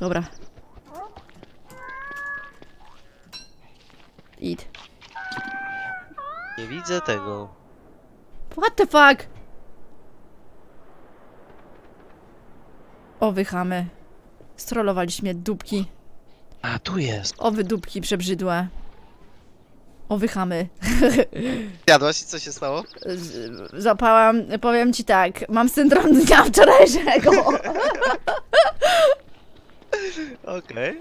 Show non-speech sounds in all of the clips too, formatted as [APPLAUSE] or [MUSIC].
Dobra. Idź. Nie widzę tego. What the fuck? O, wychamy. Strollowaliśmy mnie dupki. A, tu jest. O, wy dupki przebrzydłe. O, wychamy. [LAUGHS] Jadłaś i co się stało? Zapałam, powiem ci tak, mam syndrom dnia wczorajszego. [LAUGHS] Okej.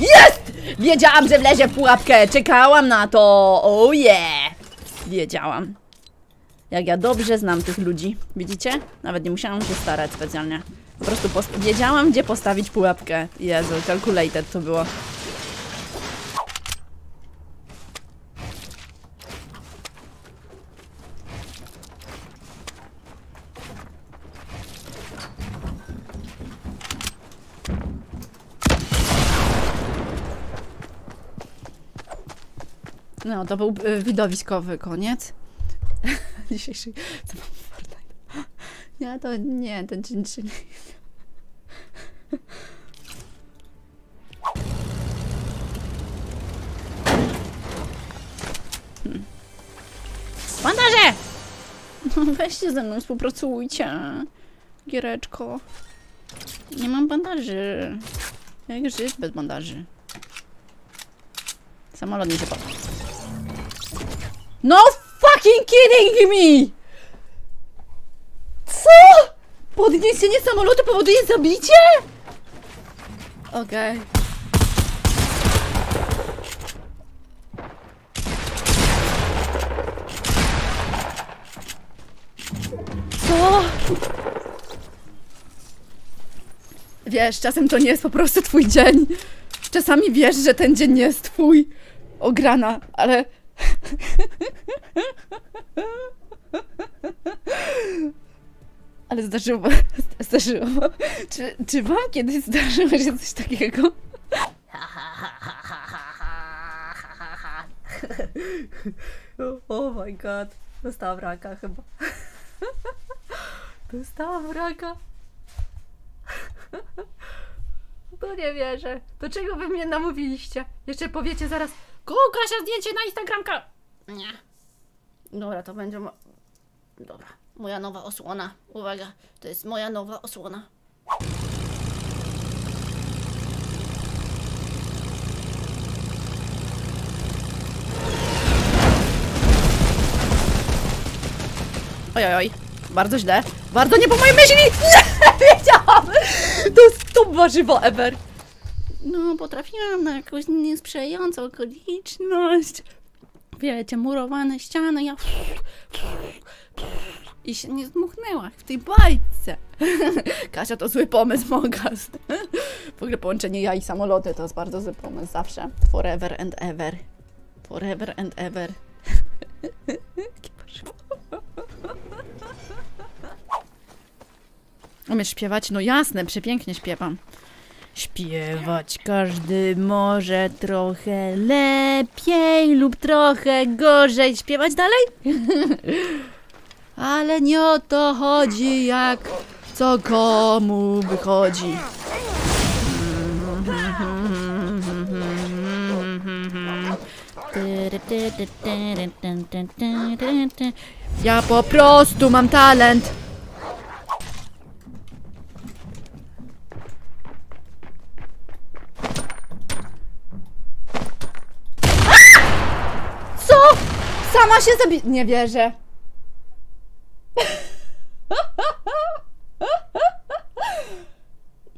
Jest! Wiedziałam, że wlezie w pułapkę. Czekałam na to. Oh yeah! Wiedziałam. Jak ja dobrze znam tych ludzi. Widzicie? Nawet nie musiałam się starać specjalnie. Po prostu wiedziałam, gdzie postawić pułapkę. Jezu, calculated to było. No, to był y, widowiskowy koniec. [LAUGHS] Dzisiejszy... Co mam Fortnite? Nie, to nie, ten czyn czyn. Hmm. Bandaże! No weźcie ze mną, współpracujcie. Giereczko. Nie mam bandaży. Jak żyć bez bandaży? Samolot mi się po... No fucking kidding me! Co? Podniesienie samolotu powoduje zabicie? Okej. Co? Wiesz, czasem to nie jest po prostu twój dzień. Czasami wiesz, że ten dzień nie jest twój. Ograna, ale... Ale zdarzyło, [LAUGHS] zdarzyło. Czy, czy wam kiedyś zdarzyło się coś takiego? [LAUGHS] Oh my god. Dostałam raka chyba. [LAUGHS] Dostałam raka. To nie wierzę. Do czego wy mnie namówiliście? Jeszcze powiecie zaraz, go Kasia zdjęcie na Instagramka. Nie. Dobra, to będzie... Dobra, moja nowa osłona. Uwaga, to jest moja nowa osłona. Oj, oj. Bardzo źle. Bardzo nie po mojej myśli! [LAUGHS] Nie, wiedziałam! To jest to warzywo ever. No, potrafiłam na jakąś niesprzyjającą okoliczność. Wiecie, murowane ściany, ja... I się nie zmuchnęła w tej bajce. [LAUGHS] Kasia, to zły pomysł, Mogas. W ogóle połączenie ja i samoloty to jest bardzo zły pomysł, zawsze. Forever and ever. Forever and ever. [LAUGHS] Umiesz śpiewać? No jasne, przepięknie śpiewam. Śpiewać każdy może trochę lepiej lub trochę gorzej. Śpiewać dalej? Ale nie o to chodzi, jak co komu wychodzi. Ja po prostu mam talent. Co? Sama się zabi... Nie wierzę. [LAUGHS]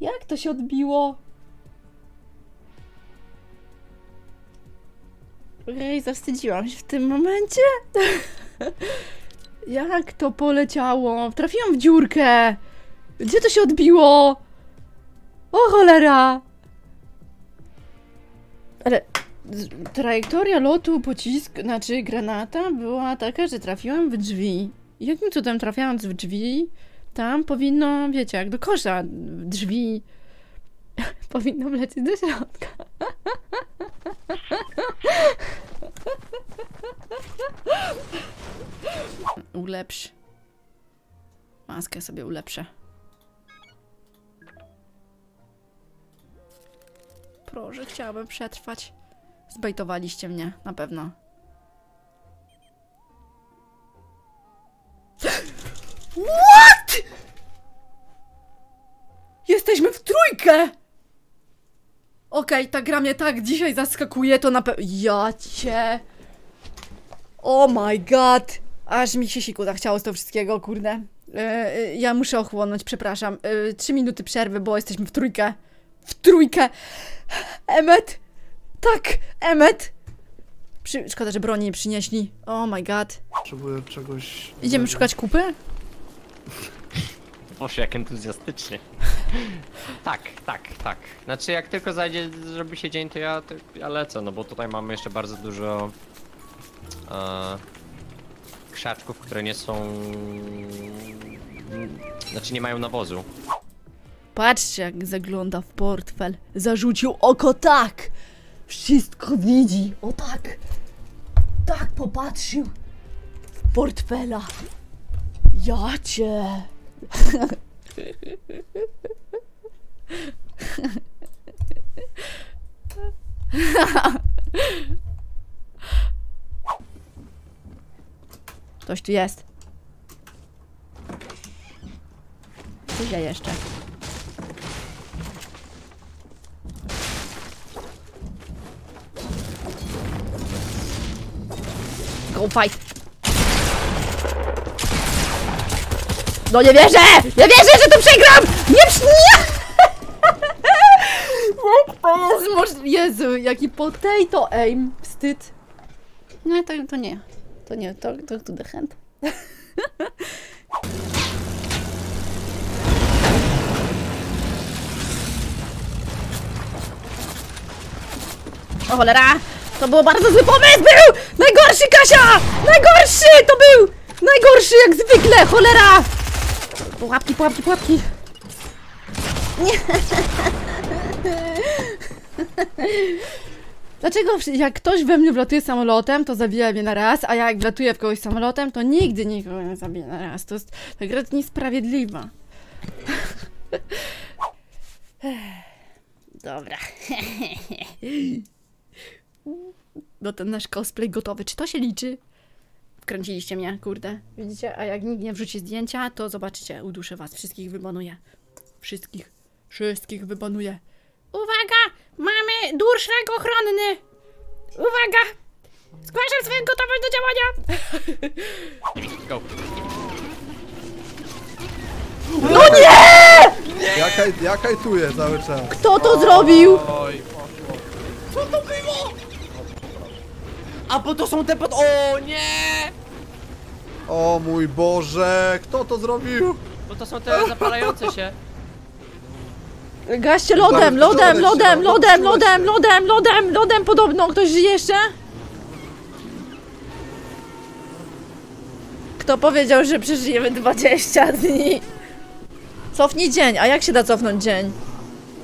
Jak to się odbiło? Ej, zawstydziłam się w tym momencie. [LAUGHS] Jak to poleciało? Trafiłam w dziurkę. Gdzie to się odbiło? O cholera! Ale trajektoria lotu pocisk, znaczy granata była taka, że trafiłam w drzwi. Jakim cudem trafiając w drzwi, tam powinno, wiecie, jak do kosza drzwi [LAUGHS] powinno lecieć do środka. [LAUGHS] Ulepsz. Maskę sobie ulepszę. Proszę, chciałabym przetrwać. Zbejtowaliście mnie, na pewno. What? Jesteśmy w trójkę! Okej, ta gra mnie tak dzisiaj zaskakuje, to na pewno... Ja cię... Oh my god! Aż mi się siku zachciało z tego wszystkiego, kurde. E, e, ja muszę ochłonąć, przepraszam. E, trzy minuty przerwy, bo jesteśmy w trójkę. W trójkę! Emmet! Tak, Emmet! Przy... Szkoda, że broni nie przynieśli. Oh my god. Potrzebuję czegoś... Idziemy szukać kupy? [LAUGHS] Boże, jak entuzjastycznie. tak, tak, tak. Znaczy, jak tylko zajdzie, zrobi się dzień, to ja, to ja lecę, no bo tutaj mamy jeszcze bardzo dużo e, krzaczków, które nie są... Znaczy, nie mają nawozu. Patrzcie, jak zagląda w portfel. Zarzucił oko tak! Wszystko widzi. O tak! Tak popatrzył. Portfela. Ja cię. Ktoś tu jest. Gdzie jeszcze? Go fight! No nie wierzę! Nie wierzę, że to przegram! Nie. Nie! [LAUGHS] Jak to jest możliwe? Jezu, jaki potato aim. Wstyd. Nie, to, to nie. To nie, to, to to the hand. O cholera! To był bardzo zły pomysł! Był! Kasia! Najgorszy! To był! Najgorszy jak zwykle! Cholera! Pułapki, pułapki, pułapki! Nie! [LAUGHS] Dlaczego jak ktoś we mnie wlatuje samolotem, to zabija mnie na raz, a jak wlatuję w kogoś samolotem, to nigdy nikogo nie zabije na raz. To jest, ta jest niesprawiedliwa. [LAUGHS] Dobra. [LAUGHS] No ten nasz cosplay gotowy. Czy to się liczy? Wkręciliście mnie, kurde. Widzicie? A jak nikt nie wrzuci zdjęcia, to zobaczycie, uduszę was. Wszystkich wybanuję. Wszystkich. Wszystkich wybanuję. Uwaga! Mamy durszak ochronny! Uwaga! Zgłaszam swoją gotowość do działania! [LAUGHS] Go. No nie! Ja, kaj, ja kajtuję cały czas. Kto to zrobił? Oj, poszło. A bo to są te pod... O nie! O mój Boże, kto to zrobił? Bo to są te zapalające się. Gaście lodem, lodem, lodem, lodem, lodem, lodem, lodem, lodem podobno. Ktoś żyje jeszcze? Kto powiedział, że przeżyjemy 20 dni? Cofnij dzień, a jak się da cofnąć dzień?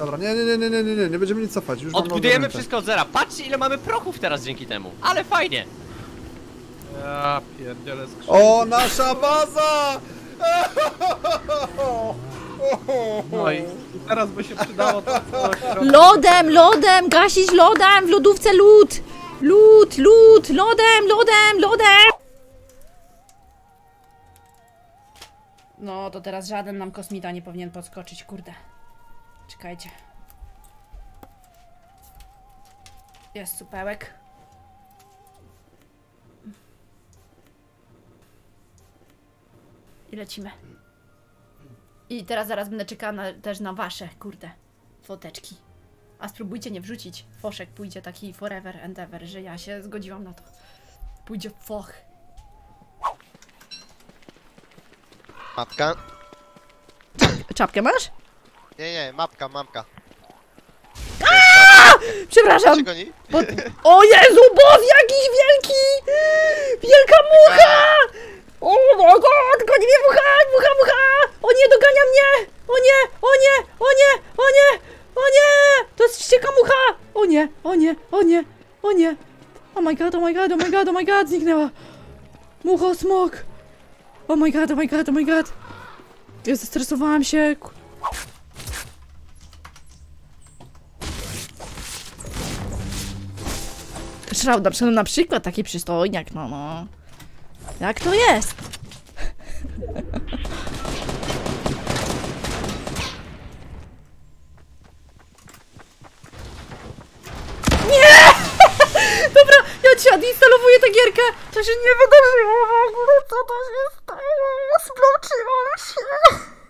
Dobra, nie, nie, nie, nie, nie, nie, nie, nie będziemy nic cofać. Już mam Odbudujemy ogarnięte. wszystko od zera. Patrzcie, ile mamy prochów teraz dzięki temu. Ale fajnie. Ja pierdzielę skrzynkę. O, nasza baza! [LAUGHS] No i teraz by się przydało to. [LAUGHS] Lodem, lodem, gasić lodem, w lodówce lód! Lód, lód, lodem, lodem, lodem! No, to teraz żaden nam kosmita nie powinien podskoczyć, kurde. Czekajcie. Jest supełek. I lecimy. I teraz zaraz będę czekała na, też na wasze, kurde, foteczki. A spróbujcie nie wrzucić. Foszek pójdzie taki forever and ever, że ja się zgodziłam na to. Pójdzie foch. Mapka? Czapkę masz? Nie, nie, mapka, mapka. Przepraszam! Czy goni? O Jezu, boss jakiś wielki! Wielka mucha! O my god, goni mnie mucha, mucha, mucha! O nie, dogania mnie! O nie, o nie, o nie, o nie, o nie! To jest wścieka mucha! O nie, o nie, o nie, o nie! Oh my god, oh my god, oh my god, oh my god, zniknęła! Mucho, smok! Oh my god, oh my god, oh my god! Ja zestresowałam się. Szrał, na przykład, na przykład taki przystojniak, no no. Jak to jest? [LAUGHS] Nie! [LAUGHS] Dobra, ja ci odinstalowuję tę gierkę. To się nie wydarzyło w ogóle. Co to się stało? Zbloczyłam się.